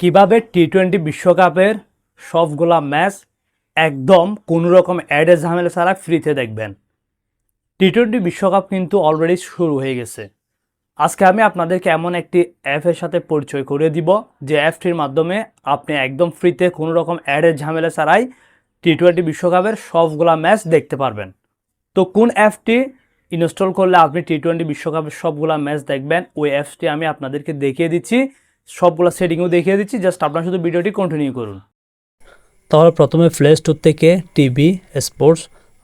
কীভাবে T twenty বিশ্বকাপের সবগুলা ম্যাচ একদম কোনো রকম অ্যাডের ঝামেলা ছাড়া ফ্রিতে দেখবেন। টি টোয়েন্টি বিশ্বকাপ কিন্তু অলরেডি শুরু হয়ে গেছে। আজকে আমি আপনাদেরকে এমন একটি অ্যাপের সাথে পরিচয় করে দিব, যে অ্যাপটির মাধ্যমে আপনি একদম ফ্রিতে কোনো রকম অ্যাডের ঝামেলা ছাড়াই টি টোয়েন্টি বিশ্বকাপের সবগুলা ম্যাচ দেখতে পারবেন। তো কোন অ্যাপটি ইনস্টল করলে আপনি টি টোয়েন্টি বিশ্বকাপের সবগুলা ম্যাচ দেখবেন, ওই অ্যাপসটি আমি আপনাদেরকে দেখিয়ে দিচ্ছি। সবগুলা সেটিংও দেখিয়ে দিচ্ছি জাস্ট আপনারা শুধু ভিডিওটি কন্টিনিউ করুন। তাহলে প্রথমে প্লে স্টোর থেকে TV sports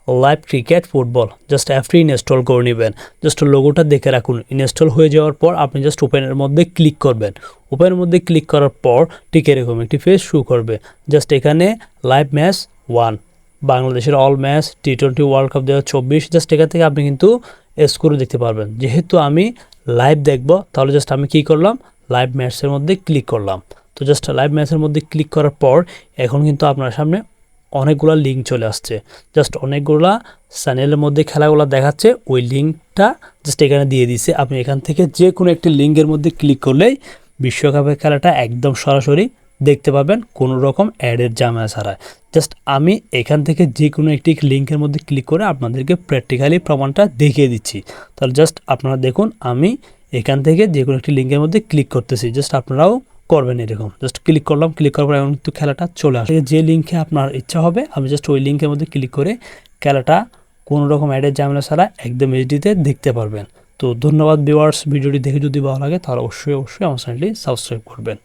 live cricket football just অ্যাপটি ইনস্টল করে নেবেন। জাস্ট লোগোটা দেখে রাখুন। ইনস্টল হয়ে যাওয়ার পর আপনি জাস্ট ওপেনের মধ্যে ক্লিক করবেন। ওপেনের মধ্যে ক্লিক করার পর ঠিক এরকম একটি পেজ শু করবে। জাস্ট এখানে লাইভ ম্যাচ ওয়ান বাংলাদেশের all match T twenty world cup দু হাজার চব্বিশ জাস্ট এখান থেকে আপনি কিন্তু স্কোরও দেখতে পারবেন। যেহেতু আমি লাইভ দেখব, তাহলে জাস্ট আমি কি করলাম? লাইভ ম্যাচের মধ্যে ক্লিক করলাম। তো জাস্ট লাইভ ম্যাচের মধ্যে ক্লিক করার পর এখন কিন্তু আপনার সামনে অনেকগুলা লিঙ্ক চলে আসছে। জাস্ট অনেকগুলা চ্যানেলের মধ্যে খেলাগুলো দেখাচ্ছে, ওই লিঙ্কটা জাস্ট এখানে দিয়ে দিছে। আপনি এখান থেকে যে কোনো একটি লিঙ্কের মধ্যে ক্লিক করলেই বিশ্বকাপের খেলাটা একদম সরাসরি দেখতে পাবেন কোনো রকম অ্যাডের জামা ছাড়া জাস্ট আমি এখান থেকে যে কোনো একটি লিঙ্কের মধ্যে ক্লিক করে আপনাদেরকে প্র্যাকটিক্যালি প্রমাণটা দেখিয়ে দিচ্ছি। তাহলে জাস্ট আপনারা দেখুন, আমি এখান থেকে যে কোনো একটি লিঙ্কের মধ্যে ক্লিক করতেছি। জাস্ট আপনারাও করবেন এরকম। জাস্ট ক্লিক করলাম ক্লিক করার পর এখন কিন্তু খেলাটা চলে আসে যে লিঙ্কে আপনার ইচ্ছা হবে, আমি জাস্ট ওই লিঙ্কের মধ্যে ক্লিক করে খেলাটা কোনো রকম অ্যাডের ঝামেলা ছাড়া একদম এইচডিতে দেখতে পারবেন। তো ধন্যবাদ ভিউয়ার্স ভিডিওটি দেখে যদি ভালো লাগে তাহলে অবশ্যই অবশ্যই আমার চ্যানেলটি সাবস্ক্রাইব করবেন।